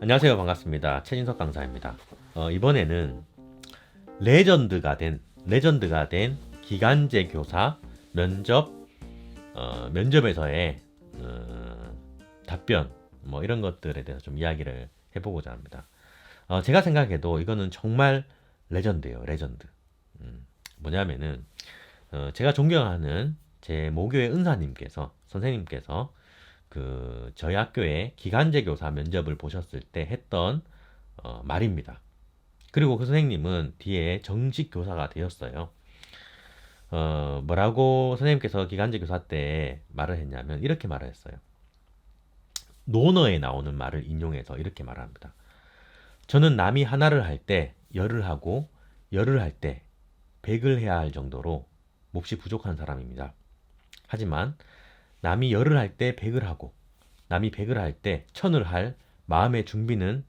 안녕하세요. 반갑습니다. 최진석 강사입니다. 어, 이번에는 레전드가 된 레전드가 된 기간제 교사 면접 어, 면접에서의 어, 답변 뭐 이런 것들에 대해서 좀 이야기를 해보고자 합니다. 어, 제가 생각해도 이거는 정말 레전드예요. 레전드. 음, 뭐냐면은 어, 제가 존경하는 제 모교의 은사님께서 선생님께서 그 저희 학교에 기간제 교사 면접을 보셨을 때 했던 어, 말입니다. 그리고 그 선생님은 뒤에 정식 교사가 되었어요. 어, 뭐라고 선생님께서 기간제 교사 때 말을 했냐면 이렇게 말을 했어요. 논어에 나오는 말을 인용해서 이렇게 말합니다. 저는 남이 하나를 할 때 열을 하고 열을 할 때 백을 해야 할 정도로 몹시 부족한 사람입니다. 하지만 남이 열을 할 때 백을 하고 남이 백을 할 때 천을 할 마음의 준비는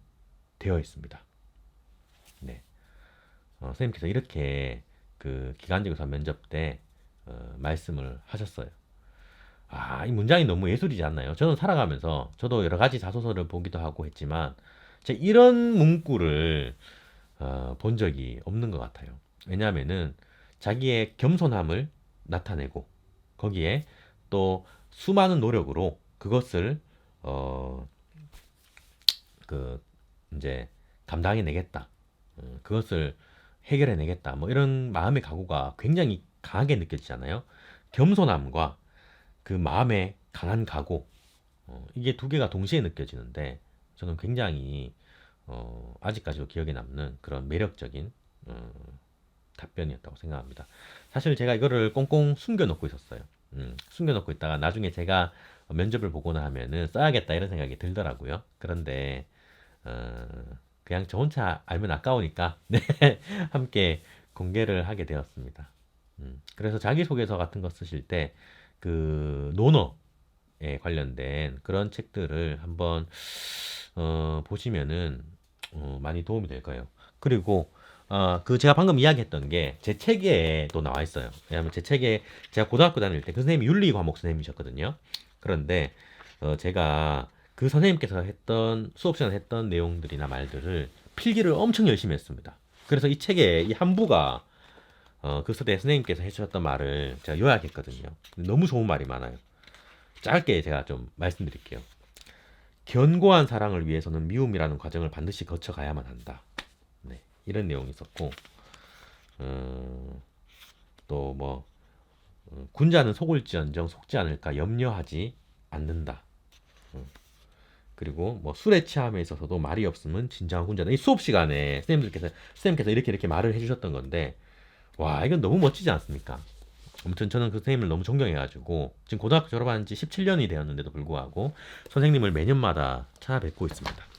되어 있습니다. 네. 어, 선생님께서 이렇게 그 기간제 교사 면접 때 어, 말씀을 하셨어요. 아, 이 문장이 너무 예술이지 않나요? 저는 살아가면서 저도 여러 가지 자소서를 보기도 하고 했지만 제가 이런 문구를 어, 본 적이 없는 것 같아요. 왜냐하면은 자기의 겸손함을 나타내고 거기에 또 수많은 노력으로 그것을 어 그 이제 감당해 내겠다. 어, 그것을 해결해 내겠다. 뭐 이런 마음의 각오가 굉장히 강하게 느껴지잖아요. 겸손함과 그 마음의 강한 각오 어, 이게 두 개가 동시에 느껴지는데 저는 굉장히 어, 아직까지도 기억에 남는 그런 매력적인 어, 답변이었다고 생각합니다. 사실 제가 이거를 꽁꽁 숨겨놓고 있었어요. 음, 숨겨놓고 있다가 나중에 제가 면접을 보거나 하면은 써야겠다 이런 생각이 들더라고요. 그런데 어, 그냥 저 혼자 알면 아까우니까 네, 함께 공개를 하게 되었습니다. 음, 그래서 자기소개서 같은 거 쓰실 때 그 논어에 관련된 그런 책들을 한번 어, 보시면은 어, 많이 도움이 될 거예요. 그리고 어, 그 제가 방금 이야기했던 게 제 책에도 나와 있어요. 왜냐하면 제 책에 제가 고등학교 다닐 때 그 선생님이 윤리 과목 선생님이셨거든요. 그런데 어, 제가 그 선생님께서 했던 수업 시간에 했던 내용들이나 말들을 필기를 엄청 열심히 했습니다. 그래서 이 책에 이 한 부가 어, 그 서대 선생님께서 해주셨던 말을 제가 요약했거든요. 너무 좋은 말이 많아요. 짧게 제가 좀 말씀드릴게요. 견고한 사랑을 위해서는 미움이라는 과정을 반드시 거쳐가야만 한다. 네, 이런 내용이 있었고, 어, 또 뭐, 어, 군자는 속을지언정 속지 않을까 염려하지 않는다. 어, 그리고 뭐 술에 취함에 있어서도 말이 없으면 진정한 군자다. 이 수업 시간에 선생님들께서 선생님께서 이렇게 이렇게 말을 해주셨던 건데, 와 이건 너무 멋지지 않습니까? 아무튼 저는 그 선생님을 너무 존경해가지고 지금 고등학교 졸업한 지 17년이 되었는데도 불구하고 선생님을 매년마다 찾아뵙고 있습니다.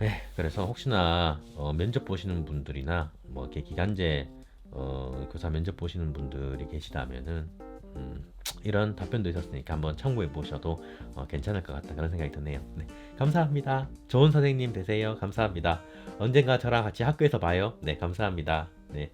에 그래서 혹시나 어, 면접 보시는 분들이나 뭐 이렇게 기간제 어, 교사 면접 보시는 분들이 계시다면은 음, 이런 답변도 있었으니까 한번 참고해 보셔도 어, 괜찮을 것 같다 그런 생각이 드네요. 네, 감사합니다. 좋은 선생님 되세요. 감사합니다. 언젠가 저랑 같이 학교에서 봐요. 네, 감사합니다. 네.